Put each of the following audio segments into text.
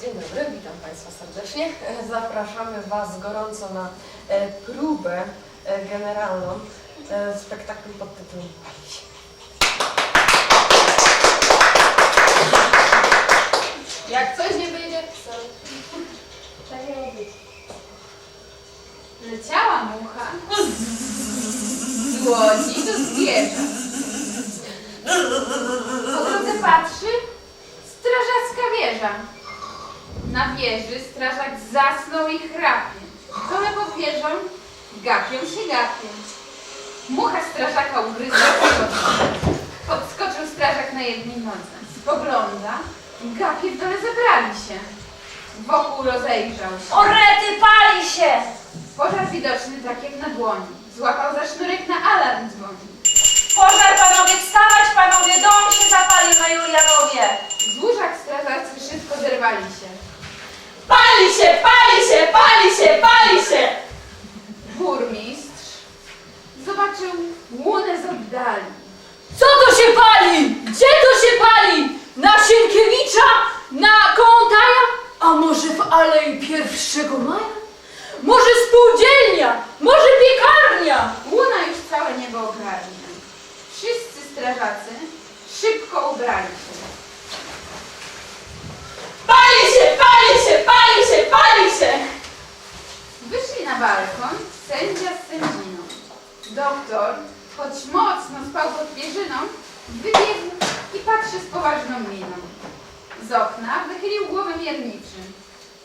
Dzień dobry, witam Państwa serdecznie. Zapraszamy Was gorąco na e, próbę e, generalną e, spektaklu pod tytułem Pali się. Jak coś nie wyjdzie, to tak nie być. Leciała mucha z łodzi do zwierza. Po drodze patrzy strażacka wieża. Na wieży strażak zasnął i chrapie. Dole pod wieżą gapią się gapią. Mucha strażaka ugryzła. Podskoczył strażak na jednej nodze. Spogląda. Gapie w dole zebrali się. Wokół rozejrzał się. Orety, pali się! Pożar widoczny tak jak na dłoni. Złapał za sznurek na alarm dzwoni. Pożar, panowie, wstawać, panowie! Dom się zapalił na Julianowie! Z łóżek strażacy szybko zerwali się. Pali się, pali się, pali się, pali się! Burmistrz zobaczył łunę z oddali. Co to się pali? Gdzie to się pali? Na Sienkiewicza? Na Kołątaja? A może w Alei 1 Maja? Może spółdzielnia? Może piekarnia? Łuna już całe niebo ogarnia. Wszyscy strażacy szybko ubrali się. Pali się, pali się, pali się, pali się! Na balkon sędzia z sędziną. Doktor, choć mocno spał pod pierzyną, wybiegł i patrzy z poważną miną. Z okna wychylił głowę mierniczy,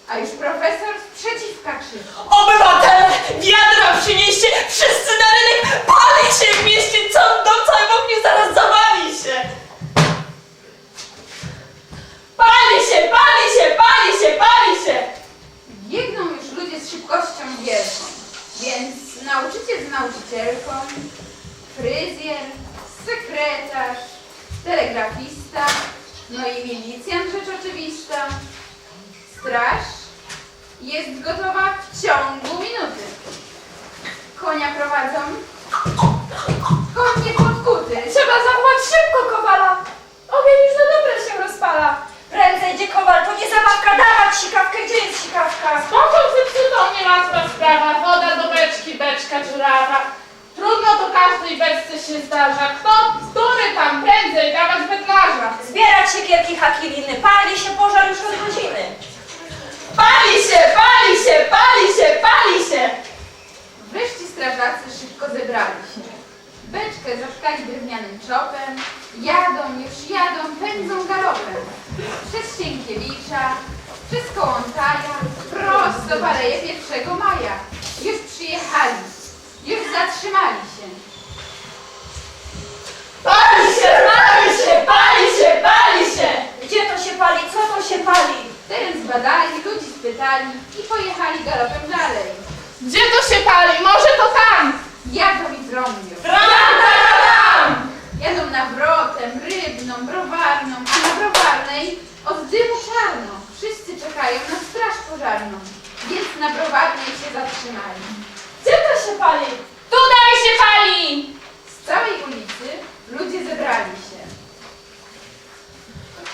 a już profesor sprzeciwka krzyczy. Obywatele, wiadra przynieście, wszyscy na rynek, pali się w mieście, co dom cały w ogniu zaraz zawali się! Pali się, pali się, pali się, pali się! Biegną już ludzie z szybkością wielką, więc nauczyciel z nauczycielką, fryzjer, sekretarz, telegrafista, no i milicjant rzecz oczywista. Straż jest gotowa w ciągu minuty. Konia prowadzą. Koń nie podkuty. Trzeba zawołać szybko kowala! Ogień już na dobre się rozpala! Prędzej, gdzie kowal, to nie zabawka, dawać sikawkę, gdzie jest sikawka? Spoko zepsutą niełatwa sprawa, woda do beczki, beczka dziurawa. Trudno to beczce się zdarza. Kto, który tam prędzej dawać wędlarza? Zbierać się kielki hakiliny, pali się pożar już od godziny. Pali się, pali się, pali się, pali się! Wreszcie strażacy szybko zebrali się. Beczkę zatkali drewnianym czopem, jadą, już jadą, pędzą galopem. Przez Sienkiewicza, przez Kołątaja, prosto Aleję 1 Maja. Już przyjechali, już zatrzymali się. Pali się, pali się, pali się, pali się! Gdzie to się pali, co to się pali? Teren zbadali, i pojechali galopem dalej. Gdzie to się pali? Może to tam? Jadą i ram! Jadą nawrotem, rybną, browarną, a na browarnej od dymu czarno. Wszyscy czekają na straż pożarną, więc na browarnej się zatrzymali. Gdzie to się pali? Tutaj się pali! Z całej ulicy ludzie zebrali się.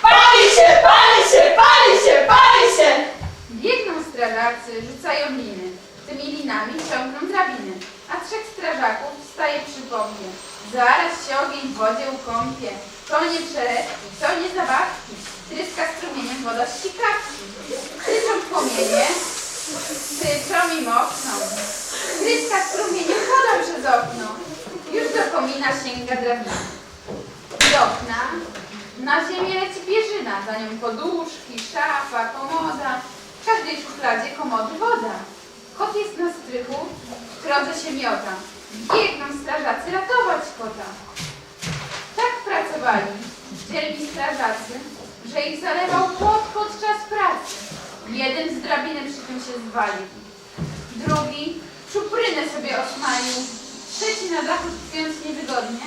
Pali się, pali się, pali się, pali się! Biegną strażacy, rzucają liny. Tymi linami ciągną drabiny, a trzech strażaków staje przy pompie. Zaraz się ogień w wodzie ukąpie. To nie przelewki, to nie zabawki. Tryska strumieniem woda z sikawki. Płomienie, kryczą i mokną. Tryska strumieniem woda przez okno. Już do komina sięga drabina. Z okna na ziemię leci pierzyna, za nią poduszki, szafa, komoda. Każdej szufladzie komody woda. Kot jest na strychu, w drodze się miota. Biegną strażacy ratować kota. Tak pracowali dzielni strażacy, że ich zalewał pot podczas pracy. Jeden z drabiny przy tym się zwalił. Drugi czuprynę sobie osmalił. Trzeci na dachu tkwiąc niewygodnie,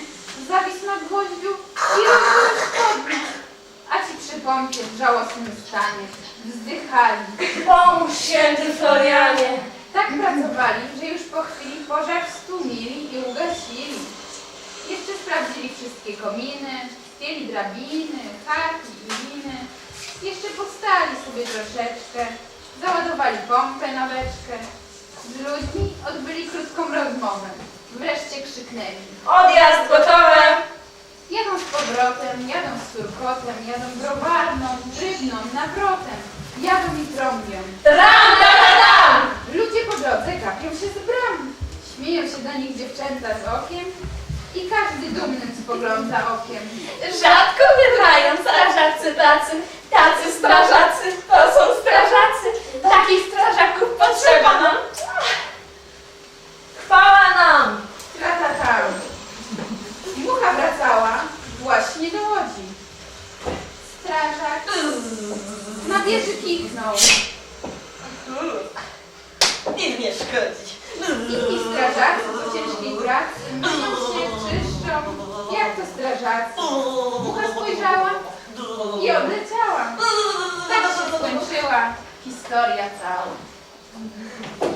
zawisł na gwoździu i rozbił spodnie. A ci przy pompie w żałosnym stanie wzdychali. Pomóż święty Florianie! Tak pracowali, że już po chwili pożar stłumili i ugasili. Jeszcze sprawdzili wszystkie kominy, zdjęli drabiny, karki i liny, jeszcze postali sobie troszeczkę, załadowali pompę na beczkę. Z ludźmi odbyli krótką rozmowę. Wreszcie krzyknęli. Odjazd gotowe! Powrotem, jadą z turkotem, jadą browarną, rybną, nawrotem. Jadą i trąbią. Ram, ram, ram! Ludzie po drodze gapią się z bram. Śmieją się do nich dziewczęta z okiem i każdy dumnym spogląda okiem. Rzadko bywają strażacy tacy, tacy strażacy, to są strażacy. Takich strażaków potrzeba nam. Chwała nam! Tratatam. Mucha wracała właśnie do łodzi. Strażak na wieży kichnął. Nic nie szkodzi. Inni strażacy po ciężkiej pracy myją się, czyszczą. Jak to strażacy? Mucha spojrzała i odleciała. Tak się skończyła historia cała.